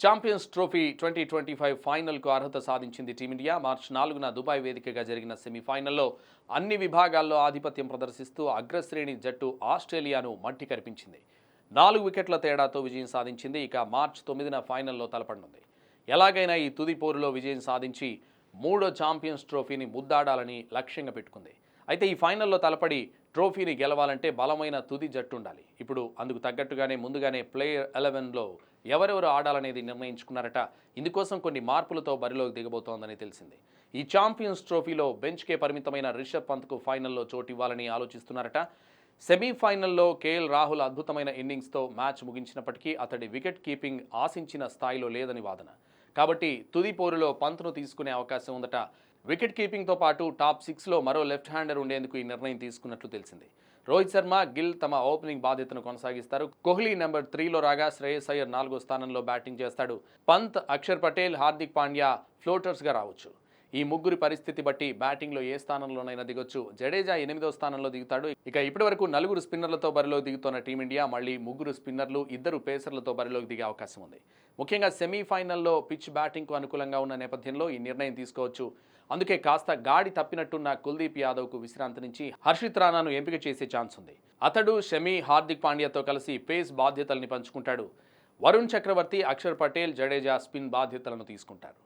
Champions trophy twenty twenty five ఫైనల్కు అర్హత సాధించింది టీమిండియా. మార్చి నాలుగున దుబాయ్ వేదికగా జరిగిన సెమీఫైనల్లో అన్ని విభాగాల్లో ఆధిపత్యం ప్రదర్శిస్తూ అగ్రశ్రేణి జట్టు ఆస్ట్రేలియాను మట్టి కరిపించింది. నాలుగు వికెట్ల తేడాతో విజయం సాధించింది. ఇక మార్చి తొమ్మిదిన ఫైనల్లో తలపడనుంది. ఎలాగైనా ఈ తుది పోరులో విజయం సాధించి మూడో ఛాంపియన్స్ ట్రోఫీని ముద్దాడాలని లక్ష్యంగా పెట్టుకుంది. అయితే ఈ ఫైనల్లో తలపడి ట్రోఫీని గెలవాలంటే బలమైన తుది జట్టు ఉండాలి. ఇప్పుడు అందుకు తగ్గట్టుగానే ముందుగానే ప్లేయర్ ఎలెవెన్లో ఎవరెవరు ఆడాలనేది నిర్ణయించుకున్నారట. ఇందుకోసం కొన్ని మార్పులతో బరిలోకి దిగబోతోందని తెలిసింది. ఈ ఛాంపియన్స్ ట్రోఫీలో బెంచ్కే పరిమితమైన రిషబ్ పంత్కు ఫైనల్లో చోటు ఇవ్వాలని ఆలోచిస్తున్నారట. సెమీఫైనల్లో కేఎల్ రాహుల్ అద్భుతమైన ఇన్నింగ్స్తో మ్యాచ్ ముగించినప్పటికీ అతడి వికెట్ కీపింగ్ ఆశించిన స్థాయిలో లేదని వాదన. కాబట్టి తుది పోరులో పంత్ను తీసుకునే అవకాశం ఉందట వికెట్ కీపింగ్తో పాటు టాప్ సిక్స్లో మరో లెఫ్ట్ హ్యాండర్ ఉండేందుకు ఈ నిర్ణయం తీసుకున్నట్లు తెలిసింది. రోహిత్ శర్మ గిల్ తమ ఓపెనింగ్ బాధ్యతను కొనసాగిస్తారు. కోహ్లీ నెంబర్ త్రీలో రాగా శ్రేయస్ అయ్యర్ నాలుగో స్థానంలో బ్యాటింగ్ చేస్తాడు. పంత్ అక్షర్ పటేల్ హార్దిక్ పాండ్యా ఫ్లోటర్స్గా రావచ్చు. ఈ ముగ్గురి పరిస్థితి బట్టి బ్యాటింగ్లో ఏ స్థానంలోనైనా దిగొచ్చు. జడేజా ఎనిమిదో స్థానంలో దిగుతాడు. ఇక ఇప్పటివరకు నలుగురు స్పిన్నర్లతో బరిలో దిగుతున్న టీమిండియా మళ్ళీ ముగ్గురు స్పిన్నర్లు ఇద్దరు పేసర్లతో బరిలోకి దిగే అవకాశం ఉంది. ముఖ్యంగా సెమీఫైనల్లో పిచ్ బ్యాటింగ్కు అనుకూలంగా ఉన్న నేపథ్యంలో ఈ నిర్ణయం తీసుకోవచ్చు. అందుకే కాస్త గాడి తప్పినట్టున్న కుల్దీప్ యాదవ్కు విశ్రాంతి నుంచి హర్షిత్ రానాను ఎంపిక చేసే ఛాన్స్ ఉంది. అతడు షమీ హార్దిక్ పాండ్యాతో కలిసి పేస్ బాధ్యతల్ని పంచుకుంటాడు. వరుణ్ చక్రవర్తి అక్షర్ పటేల్ జడేజా స్పిన్ బాధ్యతలను తీసుకుంటారు.